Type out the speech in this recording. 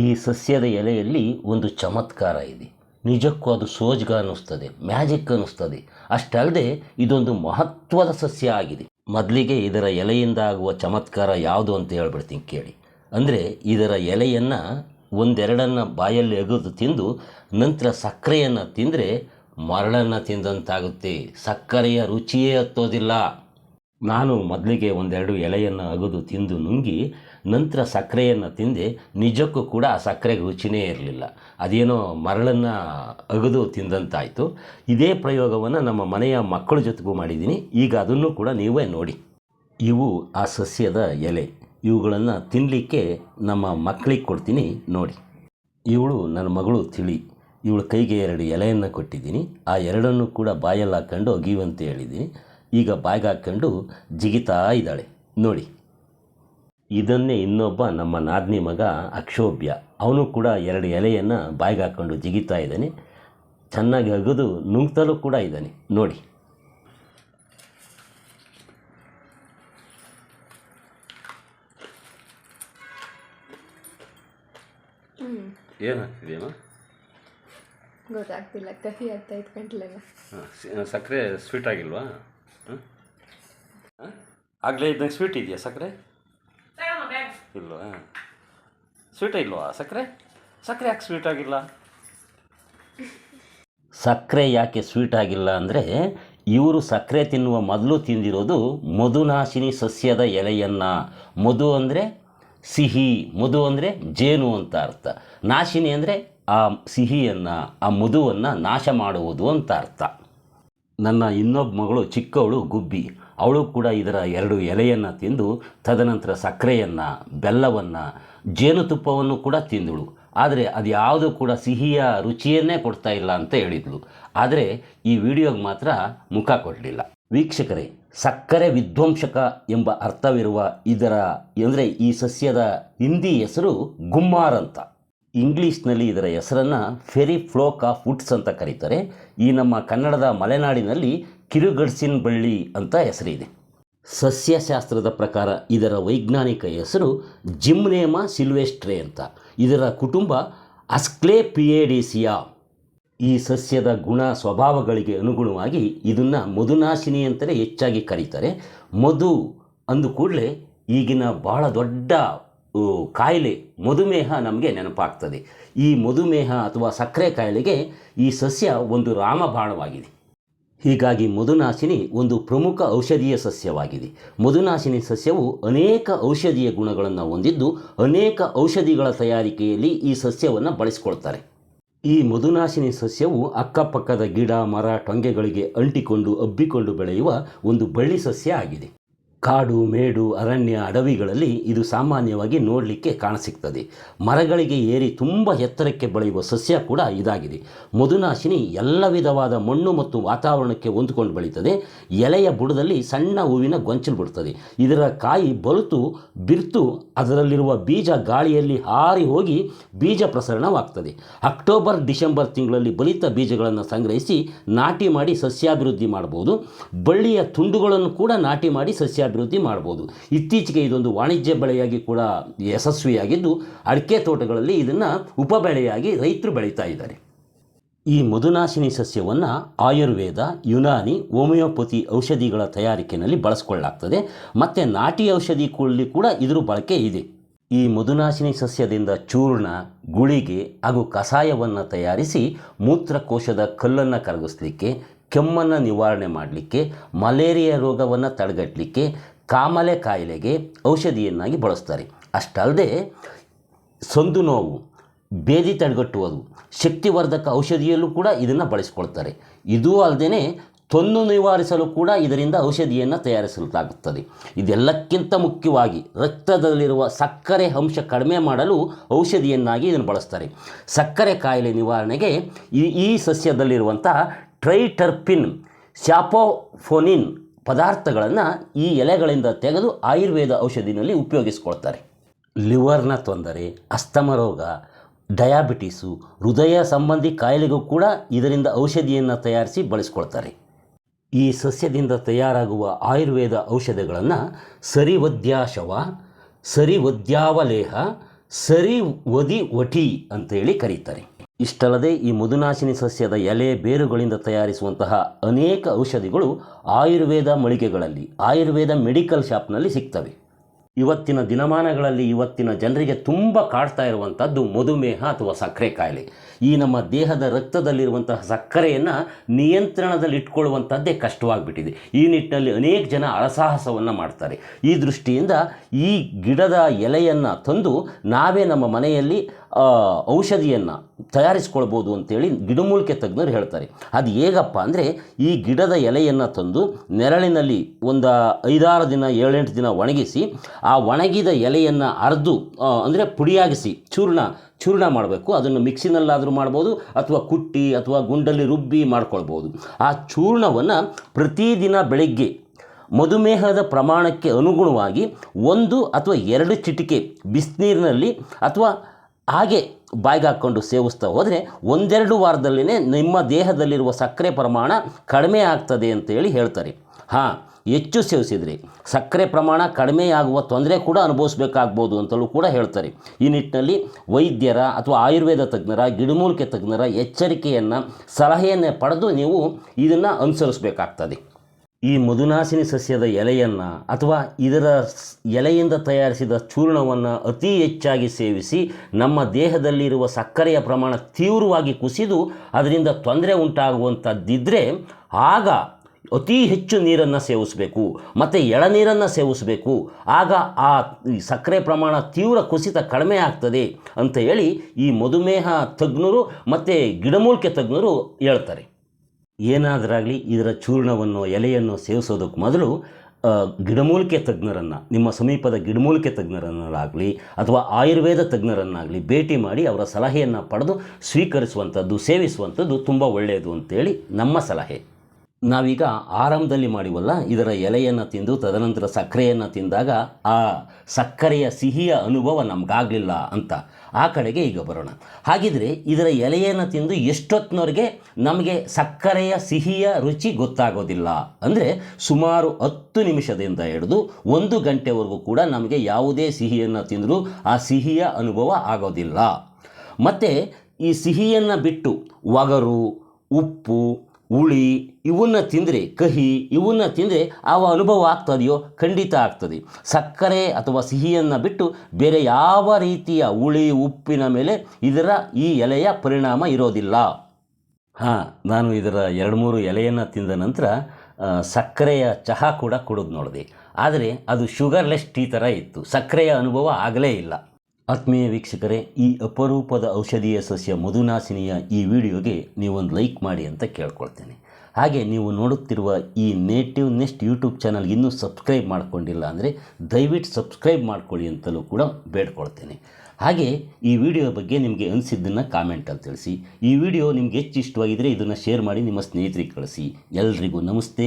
ಈ ಸಸ್ಯದ ಎಲೆಯಲ್ಲಿ ಒಂದು ಚಮತ್ಕಾರ ಇದೆ. ನಿಜಕ್ಕೂ ಅದು ಸೋಜ್ಗ ಅನ್ನಿಸ್ತದೆ, ಮ್ಯಾಜಿಕ್ ಅನ್ನಿಸ್ತದೆ. ಅಷ್ಟಲ್ಲದೆ ಇದೊಂದು ಮಹತ್ವದ ಸಸ್ಯ ಆಗಿದೆ. ಮೊದಲಿಗೆ ಇದರ ಎಲೆಯಿಂದ ಆಗುವ ಚಮತ್ಕಾರ ಯಾವುದು ಅಂತ ಹೇಳ್ಬಿಡ್ತೀನಿ ಕೇಳಿ. ಅಂದರೆ ಇದರ ಎಲೆಯನ್ನು ಒಂದೆರಡನ್ನು ಬಾಯಲ್ಲಿ ಎಗೆದು ತಿಂದು ನಂತರ ಸಕ್ಕರೆಯನ್ನು ತಿಂದರೆ ಮರಳನ್ನು ತಿಂದಂತಾಗುತ್ತೆ. ಸಕ್ಕರೆಯ ರುಚಿಯೇ ಹತ್ತೋದಿಲ್ಲ. ನಾನು ಮೊದಲಿಗೆ ಒಂದೆರಡು ಎಲೆಯನ್ನು ಅಗದು ತಿಂದು ನುಂಗಿ ನಂತರ ಸಕ್ಕರೆಯನ್ನು ತಿಂದೆ ನಿಜಕ್ಕೂ ಕೂಡ ಆ ಸಕ್ಕರೆಗೆ ರುಚಿನೇ ಇರಲಿಲ್ಲ. ಅದೇನೋ ಮರಳನ್ನು ಅಗದು ತಿಂದಂತಾಯಿತು. ಇದೇ ಪ್ರಯೋಗವನ್ನು ನಮ್ಮ ಮನೆಯ ಮಕ್ಕಳ ಜೊತೆಗೂ ಮಾಡಿದ್ದೀನಿ. ಈಗ ಅದನ್ನು ಕೂಡ ನೀವೇ ನೋಡಿ. ಇವು ಆ ಸಸ್ಯದ ಎಲೆ. ಇವುಗಳನ್ನು ತಿನ್ನಲಿಕ್ಕೆ ನಮ್ಮ ಮಕ್ಕಳಿಗೆ ಕೊಡ್ತೀನಿ ನೋಡಿ. ಇವಳು ನನ್ನ ಮಗಳು ತಿಳಿ. ಇವಳು ಕೈಗೆ ಎರಡು ಎಲೆಯನ್ನು ಕೊಟ್ಟಿದ್ದೀನಿ. ಆ ಎರಡನ್ನು ಕೂಡ ಬಾಯಲ್ಲಿ ಹಾಕ್ಕೊಂಡು ಅಗಿಯುವಂತೆ ಹೇಳಿದ್ದೀನಿ. ಈಗ ಬಾಯಿಗೆ ಹಾಕ್ಕೊಂಡು ಜಿಗಿತಾ ಇದ್ದಾಳೆ. ನೋಡಿ. ಇದನ್ನೇ ಇನ್ನೊಬ್ಬ ನಮ್ಮ ನಾದ್ನಿ ಮಗ ಅಕ್ಷೋಭ್ಯ. ಅವನು ಕೂಡ ಎರಡು ಎಲೆಯನ್ನು ಬಾಯಿಗೆ ಹಾಕ್ಕೊಂಡು ಜಿಗಿತಾ ಇದ್ದಾನೆ. ಚೆನ್ನಾಗಿ ಅಗದು ನುಂಗ್ತಲೂ ಕೂಡ ಇದ್ದಾನೆ. ನೋಡಿ. ಏನು ಹಾಕ್ತಿದೆಯಮ್ಮ ಗೊತ್ತಾಗ್ತಿಲ್ಲ. ಕಹಿ ಆಗ್ತಾ ಇತ್ತು ಗಂಟ್ಲೆಲ್ಲ ಸಕ್ಕರೆ ಸ್ವೀಟ್ ಆಗಿಲ್ವಾ? ಹಾಂ? ಆಗಲೇ ಇದ್ದಂಗೆ ಸ್ವೀಟ್ ಇದೆಯಾ ಸಕ್ಕರೆ? ಇಲ್ವಾ ಸ್ವೀಟ ಇಲ್ವಾ? ಸಕ್ಕರೆ? ಸಕ್ಕರೆ ಯಾಕೆ ಸ್ವೀಟ್ ಆಗಿಲ್ಲ? ಸಕ್ಕರೆ ಯಾಕೆ ಸ್ವೀಟ್ ಆಗಿಲ್ಲ ಅಂದರೆ ಇವರು ಸಕ್ಕರೆ ತಿನ್ನುವ ಮೊದಲು ತಿಂದಿರೋದು ಮಧುನಾಶಿನಿ ಸಸ್ಯದ ಎಲೆಯನ್ನು. ಮಧು ಅಂದರೆ ಸಿಹಿ, ಮಧು ಅಂದರೆ ಜೇನು ಅಂತ ಅರ್ಥ. ನಾಶಿನಿ ಅಂದರೆ ಆ ಸಿಹಿಯನ್ನು, ಆ ಮಧುವನ್ನು ನಾಶ ಮಾಡುವುದು ಅಂತ ಅರ್ಥ. ನನ್ನ ಇನ್ನೊಬ್ಬ ಮಗಳು ಚಿಕ್ಕವಳು ಗುಬ್ಬಿ. ಅವಳು ಕೂಡ ಇದರ ಎರಡು ಎಲೆಯನ್ನು ತಿಂದು ತದನಂತರ ಸಕ್ಕರೆಯನ್ನು, ಬೆಲ್ಲವನ್ನು, ಜೇನುತುಪ್ಪವನ್ನು ಕೂಡ ತಿಂದಳು. ಆದರೆ ಅದು ಯಾವುದು ಕೂಡ ಸಿಹಿಯ ರುಚಿಯನ್ನೇ ಕೊಡ್ತಾ ಇಲ್ಲ ಅಂತ ಹೇಳಿದಳು. ಆದರೆ ಈ ವಿಡಿಯೋಗೆ ಮಾತ್ರ ಮುಖ ಕೊಡಲಿಲ್ಲ. ವೀಕ್ಷಕರೇ, ಸಕ್ಕರೆ ವಿಧ್ವಂಸಕ ಎಂಬ ಅರ್ಥವಿರುವ ಇದರ, ಅಂದರೆ ಈ ಸಸ್ಯದ ಹಿಂದಿ ಹೆಸರು ಗುಮ್ಮಾರ್ ಅಂತ. ಇಂಗ್ಲೀಷ್ನಲ್ಲಿ ಇದರ ಹೆಸರನ್ನು ಫೆರಿ ಫ್ಲೋಕ್ ಆಫ್ ವುಡ್ಸ್ ಅಂತ ಕರೀತಾರೆ. ಈ ನಮ್ಮ ಕನ್ನಡದ ಮಲೆನಾಡಿನಲ್ಲಿ ಕಿರುಗಡ್ಸಿನ್ ಬಳ್ಳಿ ಅಂತ ಹೆಸರಿದೆ. ಸಸ್ಯಶಾಸ್ತ್ರದ ಪ್ರಕಾರ ಇದರ ವೈಜ್ಞಾನಿಕ ಹೆಸರು ಜಿಮ್ನೇಮ ಸಿಲ್ವೆಸ್ಟ್ರೆ ಅಂತ. ಇದರ ಕುಟುಂಬ ಅಸ್ಕ್ಲೇಪಿಯೇಡಿಸಿಯಾ. ಈ ಸಸ್ಯದ ಗುಣ ಸ್ವಭಾವಗಳಿಗೆ ಅನುಗುಣವಾಗಿ ಇದನ್ನು ಮಧುನಾಶಿನಿ ಅಂತಲೇ ಹೆಚ್ಚಾಗಿ ಕರೀತಾರೆ. ಮಧು ಅಂದು ಕೂಡಲೇ ಈಗಿನ ಬಹಳ ದೊಡ್ಡ ಕಾಯಿಲೆ, ಮಧುಮೇಹ ನಮಗೆ ನೆನಪಾಗ್ತದೆ. ಈ ಮಧುಮೇಹ ಅಥವಾ ಸಕ್ಕರೆ ಕಾಯಿಲೆಗೆ ಈ ಸಸ್ಯ ಒಂದು ರಾಮಬಾಣವಾಗಿದೆ. ಹೀಗಾಗಿ ಮಧುನಾಶಿನಿ ಒಂದು ಪ್ರಮುಖ ಔಷಧೀಯ ಸಸ್ಯವಾಗಿದೆ. ಮಧುನಾಶಿನಿ ಸಸ್ಯವು ಅನೇಕ ಔಷಧೀಯ ಗುಣಗಳನ್ನು ಹೊಂದಿದ್ದು, ಅನೇಕ ಔಷಧಿಗಳ ತಯಾರಿಕೆಯಲ್ಲಿ ಈ ಸಸ್ಯವನ್ನು ಬಳಸಿಕೊಳ್ತಾರೆ. ಈ ಮಧುನಾಶಿನಿ ಸಸ್ಯವು ಅಕ್ಕಪಕ್ಕದ ಗಿಡ, ಮರ, ಟೊಂಗೆಗಳಿಗೆ ಅಂಟಿಕೊಂಡು ಹಬ್ಬಿಕೊಂಡು ಬೆಳೆಯುವ ಒಂದು ಬಳ್ಳಿ ಸಸ್ಯ ಆಗಿದೆ. ಕಾಡು, ಮೇಡು, ಅರಣ್ಯ, ಅಡವಿಗಳಲ್ಲಿ ಇದು ಸಾಮಾನ್ಯವಾಗಿ ನೋಡಲಿಕ್ಕೆ ಕಾಣಸಿಗ್ತದೆ. ಮರಗಳಿಗೆ ಏರಿ ತುಂಬ ಎತ್ತರಕ್ಕೆ ಬೆಳೆಯುವ ಸಸ್ಯ ಕೂಡ ಇದಾಗಿದೆ. ಮಧುನಾಶಿನಿ ಎಲ್ಲ ವಿಧವಾದ ಮಣ್ಣು ಮತ್ತು ವಾತಾವರಣಕ್ಕೆ ಹೊಂದಿಕೊಂಡು ಬೆಳೀತದೆ. ಎಲೆಯ ಬುಡದಲ್ಲಿ ಸಣ್ಣ ಹೂವಿನ ಗೊಂಚಲು ಬಿಡ್ತದೆ. ಇದರ ಕಾಯಿ ಬಲಿತು ಬಿರ್ತು, ಅದರಲ್ಲಿರುವ ಬೀಜ ಗಾಳಿಯಲ್ಲಿ ಹಾರಿ ಹೋಗಿ ಬೀಜ ಪ್ರಸರಣವಾಗ್ತದೆ. ಅಕ್ಟೋಬರ್, ಡಿಸೆಂಬರ್ ತಿಂಗಳಲ್ಲಿ ಬಲಿತ ಬೀಜಗಳನ್ನು ಸಂಗ್ರಹಿಸಿ ನಾಟಿ ಮಾಡಿ ಸಸ್ಯಾಭಿವೃದ್ಧಿ ಮಾಡಬಹುದು. ಬಳ್ಳಿಯ ತುಂಡುಗಳನ್ನು ಕೂಡ ನಾಟಿ ಮಾಡಿ ಸಸ್ಯಾಭಿವೃದ್ಧಿ ಮಾಡ್ಬೋದು ಇತ್ತೀಚೆಗೆ ಇದೊಂದು ವಾಣಿಜ್ಯ ಬೆಳೆಯಾಗಿ ಕೂಡ ಯಶಸ್ವಿಯಾಗಿದ್ದು, ಅಡಿಕೆ ತೋಟಗಳಲ್ಲಿ ಇದನ್ನು ಉಪಬೆಳೆಯಾಗಿ ರೈತರು ಬೆಳೀತಾ ಇದ್ದಾರೆ. ಈ ಮಧುನಾಶಿನಿ ಸಸ್ಯವನ್ನು ಆಯುರ್ವೇದ, ಯುನಾನಿ, ಹೋಮಿಯೋಪತಿ ಔಷಧಿಗಳ ತಯಾರಿಕೆಯಲ್ಲಿ ಬಳಸ್ಕೊಳ್ಳಲಾಗ್ತದೆ. ಮತ್ತು ನಾಟಿ ಔಷಧಿ ಕೂಡಲಿ ಕೂಡ ಇದರ ಬಳಕೆ ಇದೆ. ಈ ಮಧುನಾಶಿನಿ ಸಸ್ಯದಿಂದ ಚೂರ್ಣ, ಗುಳಿಗೆ ಹಾಗೂ ಕಷಾಯವನ್ನು ತಯಾರಿಸಿ ಮೂತ್ರಕೋಶದ ಕಲ್ಲನ್ನು ಕರಗಿಸ್ಲಿಕ್ಕೆ ಕೆಮ್ಮನ್ನು ನಿವಾರಣೆ ಮಾಡಲಿಕ್ಕೆ, ಮಲೇರಿಯಾ ರೋಗವನ್ನು ತಡೆಗಟ್ಟಲಿಕ್ಕೆ ಕಾಮಲೆ ಕಾಯಿಲೆಗೆ ಔಷಧಿಯನ್ನಾಗಿ ಬಳಸ್ತಾರೆ. ಅಷ್ಟಲ್ಲದೆ ಸಂದು ನೋವು, ಬೇದಿ ತಡೆಗಟ್ಟುವುದು, ಶಕ್ತಿವರ್ಧಕ ಔಷಧಿಯಲ್ಲೂ ಕೂಡ ಇದನ್ನು ಬಳಸಿಕೊಳ್ತಾರೆ. ಇದೂ ಅಲ್ಲದೆ ತೊನ್ನು ನಿವಾರಿಸಲು ಕೂಡ ಇದರಿಂದ ಔಷಧಿಯನ್ನು ತಯಾರಿಸಲಾಗುತ್ತದೆ ಇದೆಲ್ಲಕ್ಕಿಂತ ಮುಖ್ಯವಾಗಿ ರಕ್ತದಲ್ಲಿರುವ ಸಕ್ಕರೆ ಅಂಶ ಕಡಿಮೆ ಮಾಡಲು ಔಷಧಿಯನ್ನಾಗಿ ಇದನ್ನು ಬಳಸ್ತಾರೆ. ಸಕ್ಕರೆ ಕಾಯಿಲೆ ನಿವಾರಣೆಗೆ ಈ ಈ ಸಸ್ಯದಲ್ಲಿರುವಂತಹ ಟ್ರೈಟರ್ಪಿನ್, ಶಾಪೋಫೋನಿನ್ ಪದಾರ್ಥಗಳನ್ನು ಈ ಎಲೆಗಳಿಂದ ತೆಗೆದು ಆಯುರ್ವೇದ ಔಷಧಿನಲ್ಲಿ ಉಪಯೋಗಿಸ್ಕೊಳ್ತಾರೆ. ಲಿವರ್ನ ತೊಂದರೆ, ಅಸ್ತಮ ರೋಗ, ಡಯಾಬಿಟೀಸು, ಹೃದಯ ಸಂಬಂಧಿ ಕಾಯಿಲೆಗೂ ಕೂಡ ಇದರಿಂದ ಔಷಧಿಯನ್ನು ತಯಾರಿಸಿ ಬಳಸ್ಕೊಳ್ತಾರೆ. ಈ ಸಸ್ಯದಿಂದ ತಯಾರಾಗುವ ಆಯುರ್ವೇದ ಔಷಧಗಳನ್ನು ಸರಿವದ್ಯಾಶವ, ಸರಿವದ್ಯಾವಲೇಹ ಸರಿ ಒದಿ ವಟಿ ಅಂತೇಳಿ ಕರೀತಾರೆ. ಇಷ್ಟಲ್ಲದೆ ಈ ಮಧುನಾಶಿನಿ ಸಸ್ಯದ ಎಲೆ ಬೇರುಗಳಿಂದ ತಯಾರಿಸುವಂತಹ ಅನೇಕ ಔಷಧಿಗಳು ಆಯುರ್ವೇದ ಮಳಿಗೆಗಳಲ್ಲಿ, ಆಯುರ್ವೇದ ಮೆಡಿಕಲ್ ಶಾಪ್ನಲ್ಲಿ ಸಿಗ್ತವೆ. ಇವತ್ತಿನ ದಿನಮಾನಗಳಲ್ಲಿ ಇವತ್ತಿನ ಜನರಿಗೆ ತುಂಬ ಕಾಡ್ತಾ ಇರುವಂಥದ್ದು ಮಧುಮೇಹ ಅಥವಾ ಸಕ್ಕರೆ ಕಾಯಿಲೆ. ಈ ನಮ್ಮ ದೇಹದ ರಕ್ತದಲ್ಲಿರುವಂತಹ ಸಕ್ಕರೆಯನ್ನು ನಿಯಂತ್ರಣದಲ್ಲಿ ಇಟ್ಕೊಳ್ಳುವಂಥದ್ದೇ ಕಷ್ಟವಾಗಿಬಿಟ್ಟಿದೆ. ಈ ನಿಟ್ಟಿನಲ್ಲಿ ಅನೇಕ ಜನ ಅಳಸಾಹಸವನ್ನು ಮಾಡ್ತಾರೆ. ಈ ದೃಷ್ಟಿಯಿಂದ ಈ ಗಿಡದ ಎಲೆಯನ್ನು ತಂದು ನಾವೇ ನಮ್ಮ ಮನೆಯಲ್ಲಿ ಔಷಧಿಯನ್ನು ತಯಾರಿಸ್ಕೊಳ್ಬೋದು ಅಂತೇಳಿ ಗಿಡಮೂಲಿಕೆ ತಜ್ಞರು ಹೇಳ್ತಾರೆ. ಅದು ಹೇಗಪ್ಪ ಅಂದರೆ ಈ ಗಿಡದ ಎಲೆಯನ್ನು ತಂದು ನೆರಳಿನಲ್ಲಿ ಒಂದು ಐದಾರು ದಿನ, ಏಳೆಂಟು ದಿನ ಒಣಗಿಸಿ ಆ ಒಣಗಿದ ಎಲೆಯನ್ನು ಅರ್ದು ಅಂದರೆ ಪುಡಿಯಾಗಿಸಿ ಚೂರ್ಣ ಚೂರ್ಣ ಮಾಡಬೇಕು. ಅದನ್ನು ಮಿಕ್ಸಿನಲ್ಲಾದರೂ ಮಾಡ್ಬೋದು ಅಥವಾ ಕುಟ್ಟಿ ಅಥವಾ ಗುಂಡಲ್ಲಿ ರುಬ್ಬಿ ಮಾಡ್ಕೊಳ್ಬೋದು. ಆ ಚೂರ್ಣವನ್ನು ಪ್ರತಿದಿನ ಬೆಳಗ್ಗೆ ಮಧುಮೇಹದ ಪ್ರಮಾಣಕ್ಕೆ ಅನುಗುಣವಾಗಿ ಒಂದು ಅಥವಾ ಎರಡು ಚಿಟಿಕೆ ಬಿಸಿನೀರಿನಲ್ಲಿ ಅಥವಾ ಹಾಗೆ ಬಾಯಿಗೆ ಹಾಕ್ಕೊಂಡು ಸೇವಿಸ್ತಾ ಹೋದರೆ ಒಂದೆರಡು ವಾರದಲ್ಲೇ ನಿಮ್ಮ ದೇಹದಲ್ಲಿರುವ ಸಕ್ಕರೆ ಪ್ರಮಾಣ ಕಡಿಮೆ ಆಗ್ತದೆ ಅಂತೇಳಿ ಹೇಳ್ತಾರೆ. ಹಾಂ, ಹೆಚ್ಚು ಸೇವಿಸಿದರೆ. ಸಕ್ಕರೆ ಪ್ರಮಾಣ ಕಡಿಮೆಯಾಗುವ ತೊಂದರೆ ಕೂಡ ಅನುಭವಿಸಬೇಕಾಗ್ಬೋದು ಅಂತಲೂ ಕೂಡ ಹೇಳ್ತಾರೆ. ಈ ನಿಟ್ಟಿನಲ್ಲಿ ವೈದ್ಯರ ಅಥವಾ ಆಯುರ್ವೇದ ತಜ್ಞರ, ಗಿಡಮೂಲಿಕೆ ತಜ್ಞರ ಎಚ್ಚರಿಕೆಯನ್ನು, ಸಲಹೆಯನ್ನು ಪಡೆದು ನೀವು ಇದನ್ನು ಅನುಸರಿಸಬೇಕಾಗ್ತದೆ. ಈ ಮಧುನಾಸಿನಿ ಸಸ್ಯದ ಎಲೆಯನ್ನು ಅಥವಾ ಇದರ ಎಲೆಯಿಂದ ತಯಾರಿಸಿದ ಚೂರ್ಣವನ್ನು ಅತಿ ಹೆಚ್ಚಾಗಿ ಸೇವಿಸಿ ನಮ್ಮ ದೇಹದಲ್ಲಿರುವ ಸಕ್ಕರೆಯ ಪ್ರಮಾಣ ತೀವ್ರವಾಗಿ ಕುಸಿದು ಅದರಿಂದ ತೊಂದರೆ ಉಂಟಾಗುವಂಥದ್ದಿದ್ದರೆ ಆಗ ಅತಿ ಹೆಚ್ಚು ನೀರನ್ನು ಸೇವಿಸಬೇಕು. ಮತ್ತು ಎಳನೀರನ್ನು ಸೇವಿಸಬೇಕು. ಆಗ ಆ ಸಕ್ಕರೆ ಪ್ರಮಾಣ ತೀವ್ರ ಕುಸಿತ ಕಡಿಮೆ ಆಗ್ತದೆ ಅಂತ ಹೇಳಿ ಈ ಮಧುಮೇಹ ತಜ್ಞರು ಮತ್ತು ಗಿಡಮೂಲಿಕೆ ತಜ್ಞರು ಹೇಳ್ತಾರೆ. ಏನಾದರಾಗಲಿ ಇದರ ಚೂರ್ಣವನ್ನು, ಎಲೆಯನ್ನು ಸೇವಿಸೋದಕ್ಕೆ ಮೊದಲು ಗಿಡಮೂಲಿಕೆ ತಜ್ಞರನ್ನು, ನಿಮ್ಮ ಸಮೀಪದ ಗಿಡಮೂಲಿಕೆ ತಜ್ಞರನ್ನಾಗಲಿ ಅಥವಾ ಆಯುರ್ವೇದ ತಜ್ಞರನ್ನಾಗಲಿ ಭೇಟಿ ಮಾಡಿ ಅವರ ಸಲಹೆಯನ್ನು ಪಡೆದು ಸ್ವೀಕರಿಸುವಂಥದ್ದು, ಸೇವಿಸುವಂಥದ್ದು ತುಂಬ ಒಳ್ಳೆಯದು ಅಂತೇಳಿ ನಮ್ಮ ಸಲಹೆ. ನಾವೀಗ ಆರಂಭದಲ್ಲಿ ಮಾಡಿವಲ್ಲ, ಇದರ ಎಲೆಯನ್ನು ತಿಂದು ತದನಂತರ ಸಕ್ಕರೆಯನ್ನು ತಿಂದಾಗ ಆ ಸಕ್ಕರೆಯ ಸಿಹಿಯ ಅನುಭವ ನಮಗಾಗಲಿಲ್ಲ ಅಂತ. ಆ ಕಡೆಗೆ ಈಗ ಬರೋಣ. ಹಾಗಿದ್ರೆ ಇದರ ಎಲೆಯನ್ನು ತಿಂದು ಎಷ್ಟೊತ್ತಿನವರೆಗೆ ನಮಗೆ ಸಕ್ಕರೆಯ ಸಿಹಿಯ ರುಚಿ ಗೊತ್ತಾಗೋದಿಲ್ಲ ಅಂದರೆ ಸುಮಾರು ಹತ್ತು ನಿಮಿಷದಿಂದ ಹಿಡಿದು ಒಂದು ಗಂಟೆವರೆಗೂ ಕೂಡ ನಮಗೆ ಯಾವುದೇ ಸಿಹಿಯನ್ನು ತಿಂದರೂ ಆ ಸಿಹಿಯ ಅನುಭವ ಆಗೋದಿಲ್ಲ. ಮತ್ತು ಈ ಸಿಹಿಯನ್ನು ಬಿಟ್ಟು ಒಗರು, ಉಪ್ಪು ಹುಳಿ, ಇವನ್ನ ತಿಂದರೆ ಕಹಿ, ಇವನ್ನ ತಿಂದರೆ ಆ ಅನುಭವ ಆಗ್ತದೆಯೋ ಖಂಡಿತ ಆಗ್ತದೆ. ಸಕ್ಕರೆ ಅಥವಾ ಸಿಹಿಯನ್ನು ಬಿಟ್ಟು ಬೇರೆ ಯಾವ ರೀತಿಯ ಹುಳಿ, ಉಪ್ಪಿನ ಮೇಲೆ ಇದರ ಈ ಎಲೆಯ ಪರಿಣಾಮ ಇರೋದಿಲ್ಲ. ಹಾಂ, ನಾನು ಇದರ ಎರಡು ಮೂರು ಎಲೆಯನ್ನು ತಿಂದ ನಂತರ ಸಕ್ಕರೆಯ ಚಹಾ ಕೂಡ ಕುಡಿದು ನೋಡಿದೆ. ಆದರೆ ಅದು ಶುಗರ್ಲೆಸ್ ಟೀ ಥರ ಇತ್ತು. ಸಕ್ಕರೆಯ ಅನುಭವ ಆಗಲೇ ಇಲ್ಲ. ಆತ್ಮೀಯ ವೀಕ್ಷಕರೇ, ಈ ಅಪರೂಪದ ಔಷಧೀಯ ಸಸ್ಯ ಮಧುನಾಸಿನಿಯ ಈ ವಿಡಿಯೋಗೆ ನೀವೊಂದು ಲೈಕ್ ಮಾಡಿ ಅಂತ ಕೇಳ್ಕೊಳ್ತೇನೆ. ಹಾಗೆ ನೀವು ನೋಡುತ್ತಿರುವ ಈ ನೇಟಿವ್ ನೆಸ್ಟ್ ಯೂಟ್ಯೂಬ್ ಚಾನಲ್ ಇನ್ನೂ ಸಬ್ಸ್ಕ್ರೈಬ್ ಮಾಡ್ಕೊಂಡಿಲ್ಲ ಅಂದರೆ ದಯವಿಟ್ಟು ಸಬ್ಸ್ಕ್ರೈಬ್ ಮಾಡ್ಕೊಳ್ಳಿ ಅಂತಲೂ ಕೂಡ ಬೇಡ್ಕೊಳ್ತೇನೆ. ಹಾಗೆ ಈ ವಿಡಿಯೋ ಬಗ್ಗೆ ನಿಮಗೆ ಅನಿಸಿದ್ದನ್ನು ಕಾಮೆಂಟಲ್ಲಿ ತಿಳಿಸಿ. ಈ ವಿಡಿಯೋ ನಿಮ್ಗೆ ಹೆಚ್ಚು ಇಷ್ಟವಾಗಿದ್ದರೆ ಇದನ್ನು ಶೇರ್ ಮಾಡಿ, ನಿಮ್ಮ ಸ್ನೇಹಿತರಿಗೆ ಕಳಿಸಿ. ಎಲ್ರಿಗೂ ನಮಸ್ತೆ.